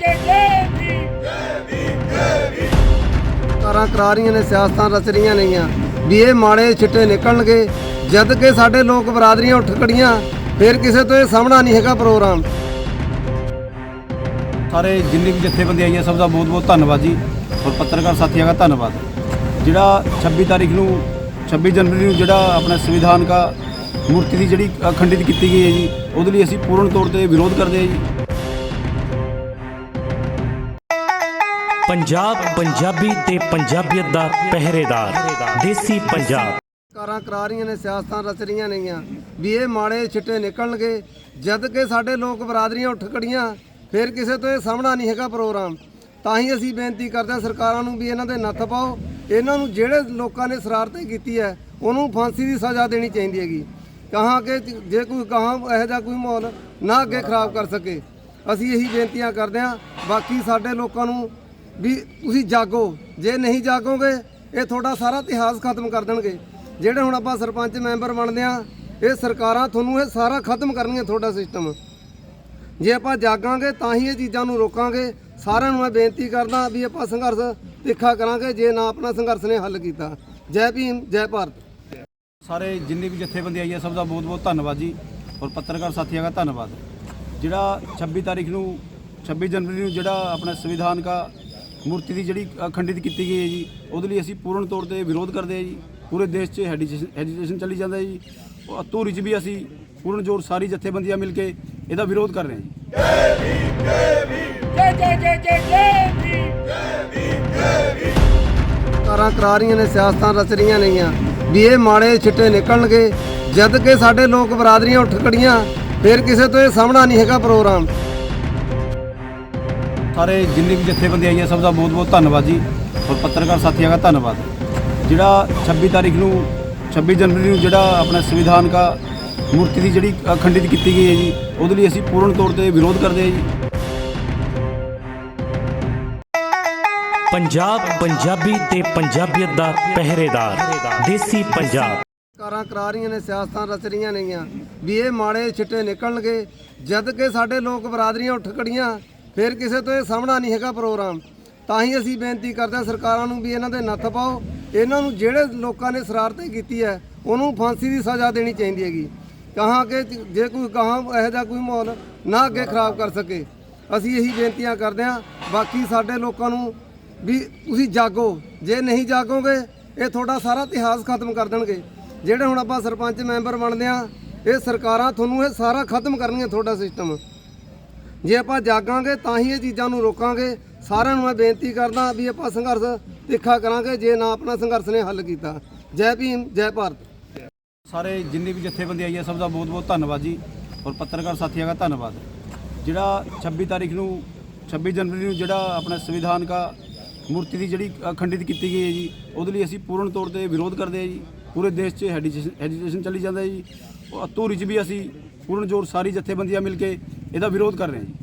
ਜੈ ਜੈ ਭੀਮ ਕਾਰਾਂ ਕਰਾ ਰਹੀਆਂ ਨੇ ਸਿਆਸਤਾਂ ਰਚ ਰਹੀਆਂ ਨੇਗੀਆਂ। ਵੀ ਇਹ ਮਾੜੇ ਛਿੱਟੇ ਨਿਕਲਣਗੇ। ਜਦ ਕਿ ਸਾਡੇ ਲੋਕ ਬਰਾਦਰੀਆਂ ਉੱਠ ਖੜੀਆਂ ਫਿਰ ਕਿਸੇ ਤੋਂ ਇਹ ਸਾਹਮਣਾ ਨਹੀਂ ਹੈਗਾ ਪ੍ਰੋਗਰਾਮ। ਸਾਰੇ ਜਿੰਨੀ ਵੀ ਜਥੇਬੰਦੀ ਆਈ ਹੈ ਸਭ ਦਾ ਬਹੁਤ ਬਹੁਤ ਧੰਨਵਾਦ ਜੀ। ਔਰ ਪੱਤਰਕਾਰ ਸਾਥੀਆਂ ਦਾ ਧੰਨਵਾਦ। ਜਿਹੜਾ 26 ਤਾਰੀਖ ਨੂੰ 26 ਜਨਵਰੀ ਨੂੰ ਜਿਹੜਾ ਆਪਣਾ ਸੰਵਿਧਾਨ ਦਾ ਮੂਰਤੀ ਦੀ ਜਿਹੜੀ ਅਖੰਡਿਤ ਕੀਤੀ ਗਈ ਹੈ ਜੀ ਉਹਦੇ ਲਈ ਅਸੀਂ ਪੂਰਨ ਤੌਰ ਤੇ ਵਿਰੋਧ ਕਰਦੇ ਹਾਂ ਜੀ। ਪੰਜਾਬ ਪੰਜਾਬੀ ਤੇ ਪੰਜਾਬੀਅਤ ਦਾ ਪਹਿਰੇਦਾਰ, ਦੇਸੀ ਪੰਜਾਬ। ਕਾਰਾਂ ਕਰਾ ਰਹੀਆਂ ਨੇ, ਸਿਆਸਤਾਂ ਰਚ ਰਹੀਆਂ ਨੇਗੀਆਂ। ਵੀ ਇਹ ਮਾੜੇ ਛਿੱਟੇ ਨਿਕਲਣਗੇ। ਜਦ ਕਿ ਸਾਡੇ ਲੋਕ ਬਰਾਦਰੀਆਂ ਉੱਠ ਖੜੀਆਂ। ਫਿਰ ਕਿਸੇ ਤੋਂ ਇਹ ਸਾਹਮਣਾ ਨਹੀਂ ਹੈਗਾ ਪ੍ਰੋਗਰਾਮ। ਤਾਂ ਹੀ ਅਸੀਂ ਬੇਨਤੀ ਕਰਦੇ ਹਾਂ ਸਰਕਾਰਾਂ ਨੂੰ ਵੀ ਇਹਨਾਂ ਦੇ ਨੱਥ ਪਾਓ। ਇਹਨਾਂ ਨੂੰ ਜਿਹੜੇ ਲੋਕਾਂ ਨੇ ਸ਼ਰਾਰਤ ਕੀਤੀ ਹੈ, ਉਹਨੂੰ ਫਾਂਸੀ ਦੀ ਸਜ਼ਾ ਦੇਣੀ ਚਾਹੀਦੀ ਹੈਗੀ। ਕਹਾਂ ਕਿ ਜੇ ਕੋਈ ਕਹਾਂ ਇਹੋ ਜਿਹਾ ਕੋਈ ਮਾਹੌਲ ਨਾ ਅੱਗੇ ਖਰਾਬ ਕਰ ਸਕੇ। ਅਸੀਂ ਇਹੀ ਬੇਨਤੀਆਂ ਕਰਦੇ ਹਾਂ। ਬਾਕੀ ਸਾਡੇ ਲੋਕਾਂ ਨੂੰ ਵੀ ਤੁਸੀਂ ਜਾਗੋ, ਜੇ ਨਹੀਂ ਜਾਗੋਗੇ, ਇਹ ਤੁਹਾਡਾ ਸਾਰਾ ਇਤਿਹਾਸ ਖਤਮ ਕਰ ਦੇਣਗੇ। ਜਿਹੜੇ ਹੁਣ ਆਪਾਂ ਸਰਪੰਚ ਮੈਂਬਰ ਬਣਦੇ ਆ ਇਹ ਸਰਕਾਰਾਂ ਤੁਹਾਨੂੰ ਇਹ ਸਾਰਾ ਖਤਮ ਕਰਨਗੀਆਂ ਤੁਹਾਡਾ ਸਿਸਟਮ। ਜੇ ਆਪਾਂ ਜਾਗਾਂਗੇ, ਤਾਂ ਹੀ ਇਹ ਚੀਜ਼ਾਂ ਨੂੰ ਰੋਕਾਂਗੇ। ਸਾਰਿਆਂ ਨੂੰ ਮੈਂ ਬੇਨਤੀ ਕਰਦਾ ਵੀ ਆਪਾਂ ਸੰਘਰਸ਼ ਤਿੱਖਾ ਕਰਾਂਗੇ, ਜੇ ਨਾ ਆਪਣਾ ਸੰਘਰਸ਼ ਨੇ ਹੱਲ ਕੀਤਾ। ਜੈ ਭੀਮ, ਜੈ ਭਾਰਤ। ਸਾਰੇ ਜਿੰਨੀ ਵੀ ਜਥੇਬੰਦੀ ਆਈ ਹੈ, ਸਭ ਦਾ ਬਹੁਤ ਬਹੁਤ ਧੰਨਵਾਦ ਜੀ। ਔਰ ਪੱਤਰਕਾਰ ਸਾਥੀਆਂ ਦਾ ਧੰਨਵਾਦ। ਜਿਹੜਾ 26 ਤਾਰੀਖ ਨੂੰ 26 ਜਨਵਰੀ ਨੂੰ ਜਿਹੜਾ ਆਪਣਾ ਸੰਵਿਧਾਨ ਦਾ ਮੂਰਤੀ ਦੀ ਜਿਹੜੀ ਅਖੰਡਿਤ ਕੀਤੀ ਗਈ ਹੈ ਜੀ ਉਹਦੇ ਲਈ ਅਸੀਂ ਪੂਰਨ ਤੌਰ ਤੇ ਵਿਰੋਧ ਕਰਦੇ ਹਾਂ ਜੀ। ਪੂਰੇ ਦੇਸ਼ 'ਚ ਹੈਡੀਟੇਸ਼ਨ ਹੈਡੀਟੇਸ਼ਨ ਚੱਲੀ ਜਾਂਦਾ ਹੈ ਜੀ। ਉਹ ਧੂਰੀ 'ਚ ਵੀ ਅਸੀਂ ਪੂਰਨ ਜ਼ੋਰ ਸਾਰੀ ਜਥੇਬੰਦੀਆਂ ਮਿਲ ਕੇ ਇਹਦਾ ਵਿਰੋਧ ਕਰ ਰਹੇ ਹਾਂ ਜੀ। ਜੈ ਜੈ ਜੈ ਜੈ ਜੈ ਭੀਮ ਕਾਰਾਂ ਕਰਾ ਰਹੀਆਂ ਨੇ ਸਿਆਸਤਾਂ ਰਚ ਰਹੀਆਂ ਨੇਗੀਆਂ। ਵੀ ਇਹ ਮਾੜੇ ਛਿੱਟੇ ਨਿਕਲਣਗੇ। ਜਦ ਕਿ ਸਾਡੇ ਲੋਕ ਬਰਾਦਰੀਆਂ ਉੱਠ ਖੜੀਆਂ ਫਿਰ ਕਿਸੇ ਤੋਂ ਇਹ ਸਾਹਮਣਾ ਨਹੀਂ ਹੈਗਾ ਪ੍ਰੋਗਰਾਮ। ਸਾਰੇ ਜਿੰਨੀ ਵੀ ਜਥੇਬੰਦੀ ਆਈ ਹੈ ਸਭ ਦਾ ਬਹੁਤ ਬਹੁਤ ਧੰਨਵਾਦ ਜੀ। ਔਰ ਪੱਤਰਕਾਰ ਸਾਥੀਆਂ ਦਾ ਧੰਨਵਾਦ। ਜਿਹੜਾ 26 ਤਾਰੀਖ ਨੂੰ 26 ਜਨਵਰੀ ਨੂੰ ਜਿਹੜਾ ਆਪਣਾ ਸੰਵਿਧਾਨ ਦਾ ਮੂਰਤੀ ਦੀ ਜਿਹੜੀ ਅਖੰਡਿਤ ਕੀਤੀ ਗਈ ਹੈ ਜੀ ਉਹਦੇ ਲਈ ਅਸੀਂ ਪੂਰਨ ਤੌਰ ਤੇ ਵਿਰੋਧ ਕਰਦੇ ਹਾਂ ਜੀ। ਪੰਜਾਬ ਪੰਜਾਬੀ ਤੇ ਪੰਜਾਬੀਅਤ ਦਾ ਪਹਿਰੇਦਾਰ ਦੇਸੀ ਪੰਜਾਬ। ਕਾਰਾਂ ਕਰਾ ਰਹੀਆਂ ਨੇ ਸਿਆਸਤਾਂ ਰਚ ਰਹੀਆਂ ਨੇਗੀਆਂ। ਵੀ ਇਹ ਮਾੜੇ ਛਿੱਟੇ ਨਿਕਲਣਗੇ ਜਦ ਕਿ ਸਾਡੇ ਲੋਕ ਬਰਾਦਰੀਆਂ ਉੱਠ ਖੜੀਆਂ। ਫਿਰ ਕਿਸੇ ਤੋਂ ਇਹ ਸਾਹਮਣਾ ਨਹੀਂ ਹੈਗਾ ਪ੍ਰੋਗਰਾਮ। ਤਾਂ ਹੀ ਅਸੀਂ ਬੇਨਤੀ ਕਰਦੇ ਹਾਂ ਸਰਕਾਰਾਂ ਨੂੰ ਵੀ ਇਹਨਾਂ ਦੇ ਨੱਥ ਪਾਓ। ਇਹਨਾਂ ਨੂੰ ਜਿਹੜੇ ਲੋਕਾਂ ਨੇ ਸ਼ਰਾਰਤ ਕੀਤੀ ਹੈ ਉਹਨੂੰ ਫਾਂਸੀ ਦੀ ਸਜ਼ਾ ਦੇਣੀ ਚਾਹੀਦੀ ਹੈਗੀ। ਕਹਾਂ ਕਿ ਜੇ ਕੋਈ ਕਹਾਂ ਇਹੋ ਜਿਹਾ ਕੋਈ ਮਾਹੌਲ ਨਾ ਅੱਗੇ ਖਰਾਬ ਕਰ ਸਕੇ। ਅਸੀਂ ਇਹੀ ਬੇਨਤੀਆਂ ਕਰਦੇ ਹਾਂ, ਬਾਕੀ ਸਾਡੇ ਲੋਕਾਂ ਨੂੰ ਵੀ ਤੁਸੀਂ ਜਾਗੋ। ਜੇ ਨਹੀਂ ਜਾਗੋਗੇ, ਇਹ ਤੁਹਾਡਾ ਸਾਰਾ ਇਤਿਹਾਸ ਖਤਮ ਕਰ ਦੇਣਗੇ। ਜਿਹੜੇ ਹੁਣ ਆਪਾਂ ਸਰਪੰਚ ਮੈਂਬਰ ਬਣਦੇ ਆ ਇਹ ਸਰਕਾਰਾਂ ਤੁਹਾਨੂੰ ਇਹ ਸਾਰਾ ਖਤਮ ਕਰਨਗੀਆਂ ਤੁਹਾਡਾ ਸਿਸਟਮ। ਜੇ ਆਪਾਂ ਜਾਗਾਂਗੇ ਤਾਂ ਹੀ ਇਹ ਚੀਜ਼ਾਂ ਨੂੰ ਰੋਕਾਂਗੇ। ਸਾਰਿਆਂ ਨੂੰ ਮੈਂ ਬੇਨਤੀ ਕਰਦਾ ਵੀ ਆਪਾਂ ਸੰਘਰਸ਼ ਤਿੱਖਾ ਕਰਾਂਗੇ, ਜੇ ਨਾ ਆਪਣਾ ਸੰਘਰਸ਼ ਨੇ ਹੱਲ ਕੀਤਾ। ਜੈ ਭੀਮ, ਜੈ ਭਾਰਤ। ਸਾਰੇ ਜਿੰਨੀ ਵੀ ਜਥੇਬੰਦੀ ਆਈ ਹੈ, ਸਭ ਦਾ ਬਹੁਤ ਬਹੁਤ ਧੰਨਵਾਦ ਜੀ। ਔਰ ਪੱਤਰਕਾਰ ਸਾਥੀਆਂ ਦਾ ਧੰਨਵਾਦ। ਜਿਹੜਾ 26 ਤਾਰੀਖ ਨੂੰ 26 ਜਨਵਰੀ ਨੂੰ ਜਿਹੜਾ ਆਪਣਾ ਸੰਵਿਧਾਨ ਦਾ ਮੂਰਤੀ ਦੀ ਜਿਹੜੀ ਅਖੰਡਿਤ ਕੀਤੀ ਗਈ ਹੈ ਜੀ, ਉਹਦੇ ਲਈ ਅਸੀਂ ਪੂਰਨ ਤੌਰ ਤੇ ਵਿਰੋਧ ਕਰਦੇ ਹਾਂ ਜੀ। ਪੂਰੇ ਦੇਸ਼ 'ਚ ਹੈਡੀਟੇਸ਼ਨ ਹੈਡੀਟੇਸ਼ਨ ਚੱਲੀ ਜਾਂਦਾ ਹੈ ਜੀ। ਧੂਰੀ 'ਚ ਵੀ ਅਸੀਂ ਪੂਰਨ ਜ਼ੋਰ ਸਾਰੀ ਜਥੇਬੰਦੀਆਂ ਮਿਲ ਕੇ ਇਹਦਾ ਵਿਰੋਧ ਕਰ ਰਹੇ ਹਾਂ ਜੀ।